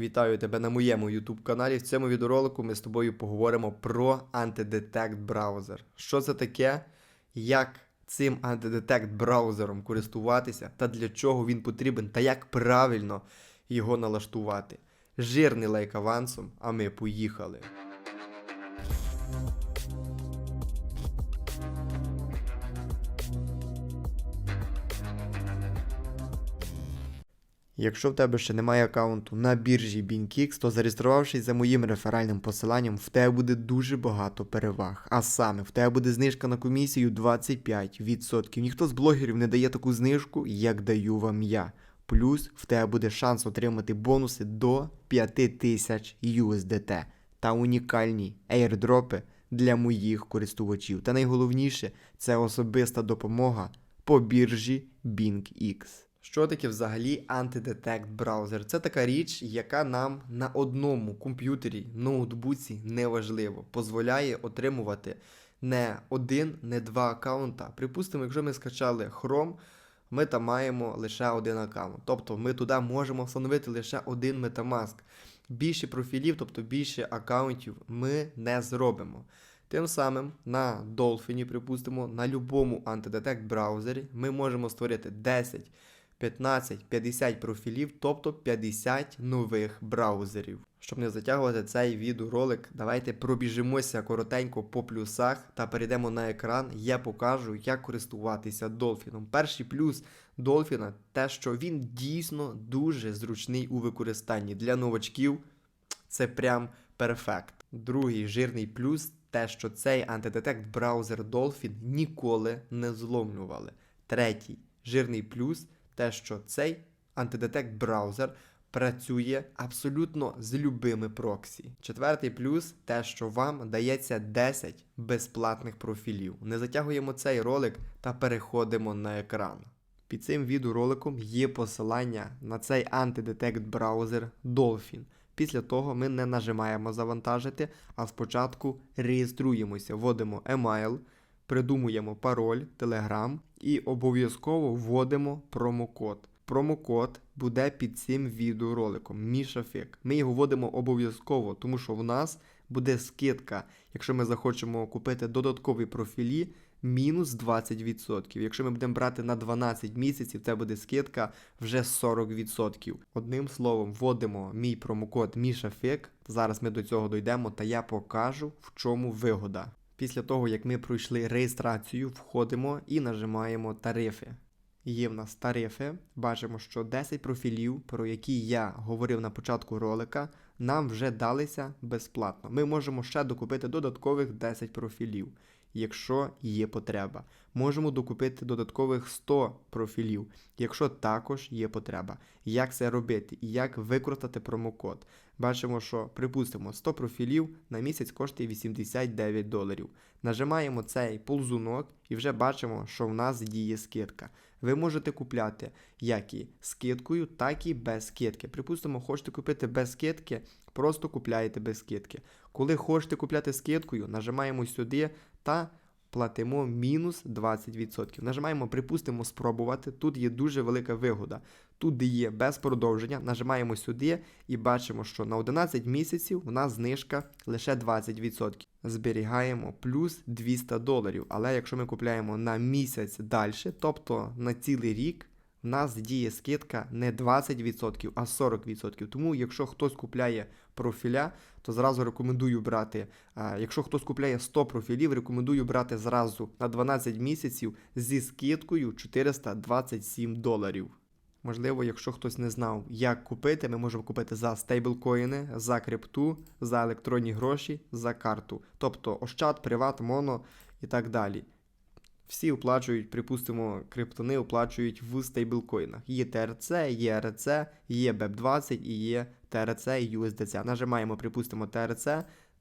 Вітаю тебе на моєму YouTube каналі. В цьому відеоролику ми з тобою поговоримо про антидетект браузер. Що це таке, як цим антидетект браузером користуватися та для чого він потрібен, та як правильно його налаштувати. Жирний лайк авансом, а ми поїхали. Якщо в тебе ще немає аккаунту на біржі BingX, то зареєструвавшись за моїм реферальним посиланням, в тебе буде дуже багато переваг. А саме, в тебе буде знижка на комісію 25%. Ніхто з блогерів не дає таку знижку, як даю вам я. Плюс в тебе буде шанс отримати бонуси до 5000 USDT та унікальні airdропи для моїх користувачів. Та найголовніше це особиста допомога по біржі BingX. Що таке взагалі антидетект браузер? Це така річ, яка нам на одному комп'ютері, ноутбуці неважливо, дозволяє отримувати не один, не два аккаунта. Припустимо, якщо ми скачали Chrome, ми там маємо лише один аккаунт. Тобто ми туди можемо встановити лише один Metamask. Більше профілів, тобто більше аккаунтів, ми не зробимо. Тим самим на Dolphin, припустимо, на будь-якому антидетект браузері ми можемо створити 10, 15, 50 профілів, тобто 50 нових браузерів. Щоб не затягувати цей відеоролик, давайте пробіжимося коротенько по плюсах та перейдемо на екран. Я покажу, як користуватися Dolphin. Перший плюс Dolphin те, що він дійсно дуже зручний у використанні. Для новачків це прям перфект. Другий жирний плюс те, що цей антидетект браузер Dolphin ніколи не зломлювали. Третій жирний плюс те, що цей антидетект браузер працює абсолютно з любими проксі. Четвертий плюс те, що вам дається 10 безплатних профілів. Не затягуємо цей ролик та переходимо на екран. Під цим відеороликом є посилання на цей антидетект браузер Dolphin. Після того ми не нажимаємо завантажити, а спочатку реєструємося, вводимо email, придумуємо пароль, Telegram і обов'язково вводимо промокод. Промокод буде під цим відеороликом Мішафік. Ми його вводимо обов'язково, тому що в нас буде скидка, якщо ми захочемо купити додаткові профілі. Мінус 20%. Якщо ми будемо брати на 12 місяців, це буде скидка вже 40%. Одним словом, вводимо мій промокод MISHAFIK. Зараз ми до цього дійдемо, та я покажу, в чому вигода. Після того, як ми пройшли реєстрацію, входимо і нажимаємо тарифи. Є в нас тарифи. Бачимо, що 10 профілів, про які я говорив на початку ролика, нам вже далися безплатно. Ми можемо ще докупити додаткових 10 профілів, якщо є потреба. Можемо докупити додаткових 100 профілів, якщо також є потреба. Як це робити і як використати промокод? Бачимо, що припустимо 100 профілів на місяць коштує 89 доларів. Нажимаємо цей ползунок і вже бачимо, що в нас діє скидка. Ви можете купляти як і скидкою, так і без скидки. Припустимо, хочете купити без скидки, просто купляєте без скидки. Коли хочете купляти скидкою, нажимаємо сюди та платимо мінус 20%. Нажимаємо, припустимо, спробувати. Тут є дуже велика вигода. Тут, є без продовження, нажимаємо сюди і бачимо, що на 11 місяців у нас знижка лише 20%. Зберігаємо плюс 200 доларів. Але якщо ми купляємо на місяць далі, тобто на цілий рік, в нас діє скидка не 20%, а 40%. Тому, якщо хтось купляє профіля, то зразу рекомендую брати. А, якщо хтось купляє 100 профілів, рекомендую брати зразу на 12 місяців зі скидкою 427 доларів. Можливо, якщо хтось не знав, як купити, ми можемо купити за стейблкоїни, за крипту, за електронні гроші, за карту. Тобто Ощад, Приват, Моно і так далі. Всі оплачують, припустимо, криптони оплачують в стейблкоїнах. Є ТРЦ, є РЦ, є BEP20 і є ТРЦ і USDC. Нажимаємо, припустимо, ТРЦ,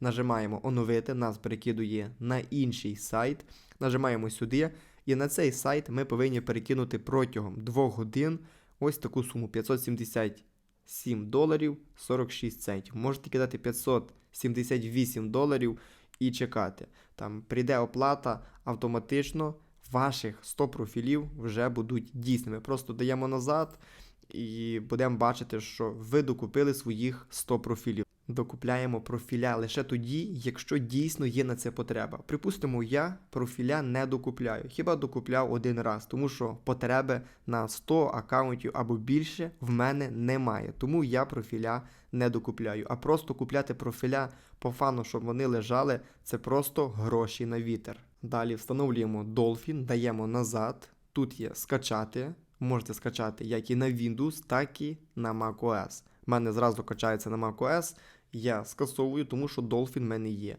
нажимаємо оновити, нас перекидує на інший сайт. Нажимаємо сюди, і на цей сайт ми повинні перекинути протягом 2 годин ось таку суму 577 доларів 46 центів. Можете кидати 578 доларів і чекати. Там прийде оплата автоматично, ваших 100 профілів вже будуть дійсними. Просто даємо назад і будемо бачити, що ви докупили своїх 100 профілів. Докупляємо профіля лише тоді, якщо дійсно є на це потреба. Припустимо, я профіля не докупляю, хіба докупляв один раз, тому що потреби на 100 аккаунтів або більше в мене немає. Тому я профіля не докупляю. А просто купляти профіля по фану, щоб вони лежали, це просто гроші на вітер. Далі встановлюємо Dolphin, даємо назад. Тут є скачати. Можете скачати як і на Windows, так і на macOS. У мене зразу качається на macOS. Я скасовую, тому що Dolphin в мене є.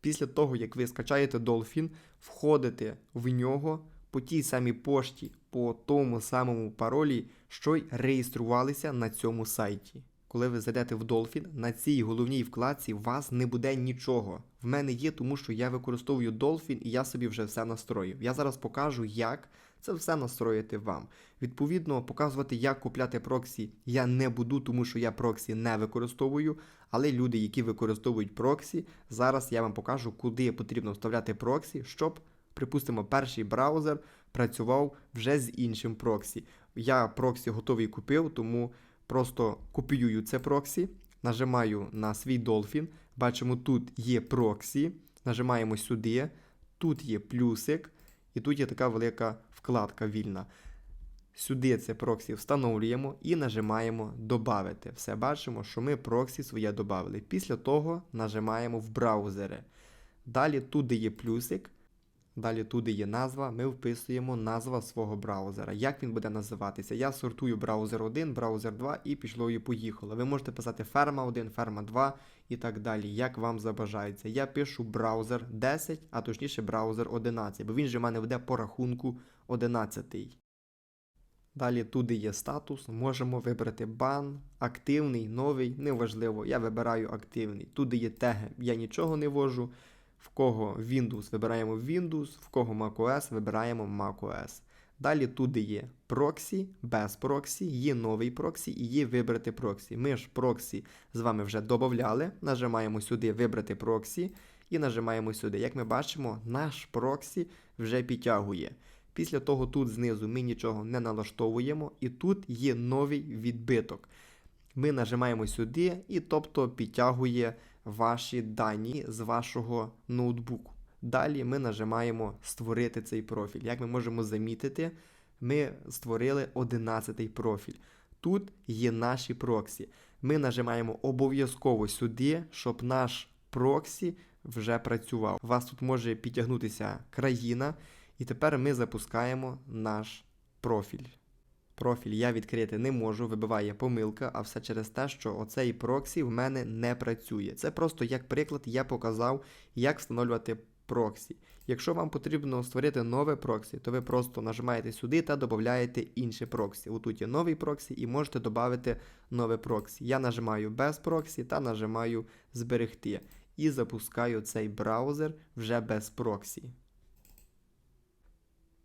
Після того, як ви скачаєте Dolphin, входите в нього по тій самій пошті, по тому самому паролі, що й реєструвалися на цьому сайті. Коли ви зайдете в Dolphin, на цій головній вкладці у вас не буде нічого. В мене є, тому що я використовую Dolphin і я собі вже все настроїв. Я зараз покажу, як це все настроїти вам. Відповідно, показувати, як купляти проксі, я не буду, тому що я проксі не використовую. Але люди, які використовують проксі, зараз я вам покажу, куди потрібно вставляти проксі, щоб, припустимо, перший браузер працював вже з іншим проксі. Я проксі готовий купив, тому просто копіюю це проксі, нажимаю на свій Dolphin, бачимо, тут є проксі, нажимаємо сюди, тут є плюсик, і тут є така велика вкладка вільна. Сюди це проксі встановлюємо і нажимаємо Добавити. Все бачимо, що ми проксі своє додали. Після того нажимаємо в браузери. Далі туди є плюсик. Далі туди є назва, ми вписуємо назва свого браузера. Як він буде називатися? Я сортую браузер 1, браузер 2 і пішло і поїхало. Ви можете писати ферма 1, ферма 2 і так далі, як вам забажається. Я пишу браузер 10, а точніше браузер 11, бо він же в мене буде по рахунку 11. Далі туди є статус, можемо вибрати бан, активний, новий, неважливо. Я вибираю активний. Туди є теги, я нічого не вожу. В кого Windows вибираємо Windows, в кого macOS вибираємо macOS. Далі туди є проксі, без проксі, є новий проксі і є вибрати проксі. Ми ж проксі з вами вже додавали, нажимаємо сюди Вибрати проксі і нажимаємо сюди. Як ми бачимо, наш проксі вже підтягує. Після того тут знизу ми нічого не налаштовуємо, і тут є новий відбиток. Ми нажимаємо сюди, і тобто підтягує ваші дані з вашого ноутбуку. Далі ми нажимаємо Створити цей профіль. Як ми можемо замітити, ми створили 11 профіль. Тут є наші проксі. Ми нажимаємо обов'язково сюди, щоб наш проксі вже працював. У вас тут може підтягнутися країна. І тепер ми запускаємо наш профіль. Профіль я відкрити не можу, вибиває помилка, а все через те, що оцей проксі в мене не працює. Це просто як приклад я показав, як встановлювати проксі. Якщо вам потрібно створити нове проксі, то ви просто нажимаєте сюди та додаєте інше проксі. Отут є новий проксі і можете додати нове проксі. Я нажимаю без проксі та нажимаю зберегти. І запускаю цей браузер вже без проксі.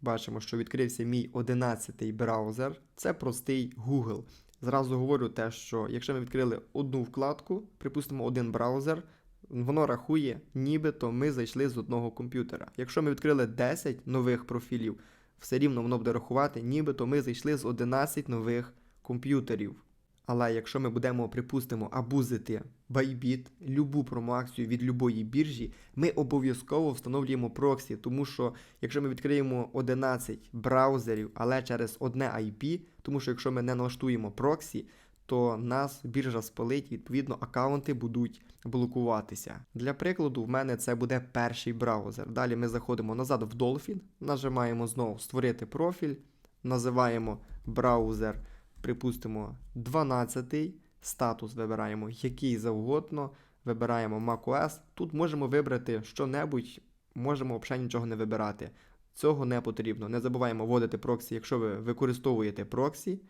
Бачимо, що відкрився мій 11-й браузер. Це простий Google. Зразу говорю те, що якщо ми відкрили одну вкладку, припустимо, один браузер, воно рахує, нібито ми зайшли з одного комп'ютера. Якщо ми відкрили 10 нових профілів, все рівно воно буде рахувати, нібито ми зайшли з 11 нових комп'ютерів. Але якщо ми будемо, припустимо, абузити Bybit, любу промоакцію від любої біржі, ми обов'язково встановлюємо проксі, тому що якщо ми відкриємо 11 браузерів, але через одне IP, тому що якщо ми не налаштуємо проксі, то нас біржа спалить, відповідно, аккаунти будуть блокуватися. Для прикладу, в мене це буде перший браузер. Далі ми заходимо назад в Dolphin, нажимаємо знову Створити профіль, називаємо браузер припустимо, 12 статус вибираємо, який завгодно, вибираємо macOS. Тут можемо вибрати що-небудь, можемо взагалі нічого не вибирати. Цього не потрібно. Не забуваємо вводити проксі, якщо ви використовуєте проксі.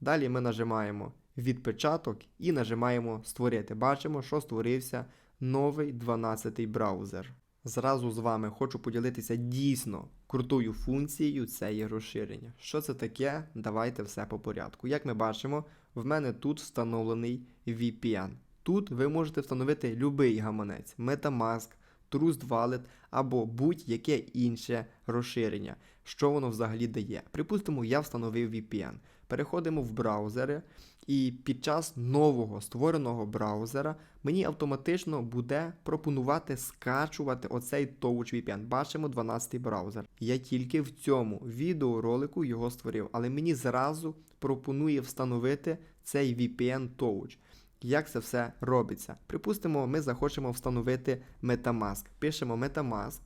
Далі ми нажимаємо відпечаток і нажимаємо Створити. Бачимо, що створився новий 12-й браузер. Зразу з вами хочу поділитися дійсно крутою функцією це розширення. Що це таке? Давайте все по порядку. Як ми бачимо, в мене тут встановлений VPN. Тут ви можете встановити будь-який гаманець, Metamask, Trust Wallet або будь-яке інше розширення. Що воно взагалі дає? Припустимо, я встановив VPN. Переходимо в браузери, і під час нового створеного браузера мені автоматично буде пропонувати скачувати оцей Touch VPN. Бачимо 12-й браузер. Я тільки в цьому відеоролику його створив, але мені зразу пропонує встановити цей VPN Touch. Як це все робиться? Припустимо, ми захочемо встановити Metamask. Пишемо Metamask.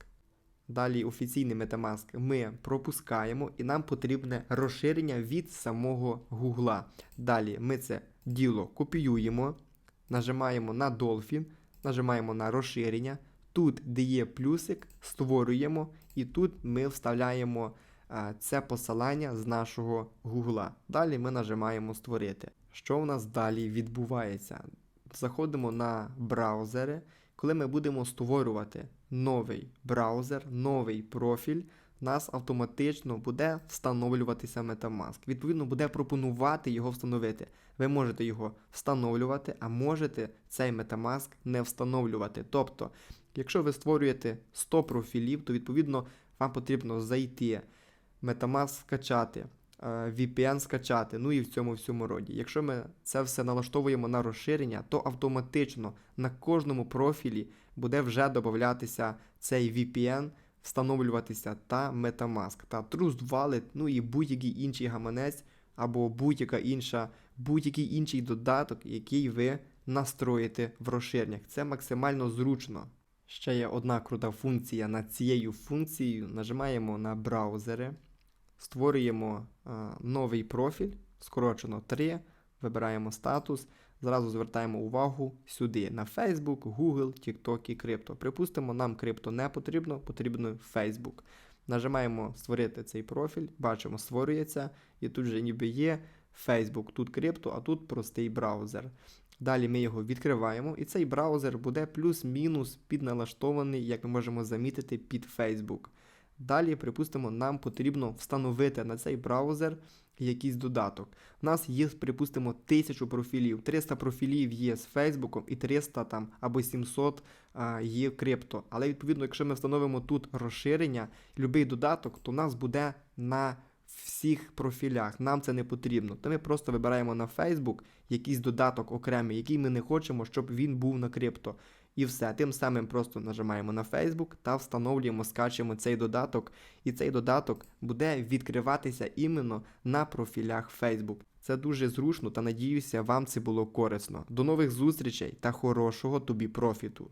Далі офіційний Metamask ми пропускаємо, і нам потрібне розширення від самого Гугла. Далі ми це діло копіюємо, нажимаємо на Dolphin, нажимаємо на розширення. Тут, де є плюсик, створюємо, і тут ми вставляємо е, це посилання з нашого Гугла. Далі ми нажимаємо створити. Що у нас далі відбувається? Заходимо на браузери. Коли ми будемо створювати новий браузер, новий профіль, нас автоматично буде встановлюватися Metamask. Відповідно, буде пропонувати його встановити. Ви можете його встановлювати, а можете цей Metamask не встановлювати. Тобто, якщо ви створюєте 100 профілів, то відповідно вам потрібно зайти, Metamask скачати. Е, VPN скачати, ну і в цьому всьому роді. Якщо ми це все налаштовуємо на розширення, то автоматично на кожному профілі буде вже додатися цей VPN, встановлюватися та Metamask, та Trust Wallet, ну і будь-який інший гаманець або будь-яка інша, будь-який інший додаток, який ви настроїте в розширеннях. Це максимально зручно. Ще є одна крута функція над цією функцією. Нажимаємо на браузери, створюємо е, новий профіль, скорочено 3, вибираємо статус, зразу звертаємо увагу сюди на Facebook, Google, TikTok і крипто. Припустимо, нам крипто не потрібно, потрібно Facebook. Нажимаємо створити цей профіль, бачимо, створюється, і тут же ніби є Facebook, тут крипто, а тут простий браузер. Далі ми його відкриваємо, і цей браузер буде плюс-мінус підналаштований, як ми можемо замітити, під Facebook. Далі, припустимо, нам потрібно встановити на цей браузер якийсь додаток. У нас є, припустимо, 1000 профілів, 300 профілів є з Фейсбуком і 300 там або 700 а, є крипто. Але відповідно, якщо ми встановимо тут розширення, будь-який додаток, то у нас буде на всіх профілях. Нам це не потрібно. То ми просто вибираємо на Facebook якийсь додаток окремий, який ми не хочемо, щоб він був на крипто. І все. Тим самим просто нажимаємо на Facebook та встановлюємо, скачуємо цей додаток, і цей додаток буде відкриватися іменно на профілях Facebook. Це дуже зручно та надіюся, вам це було корисно. До нових зустрічей та хорошого тобі профіту!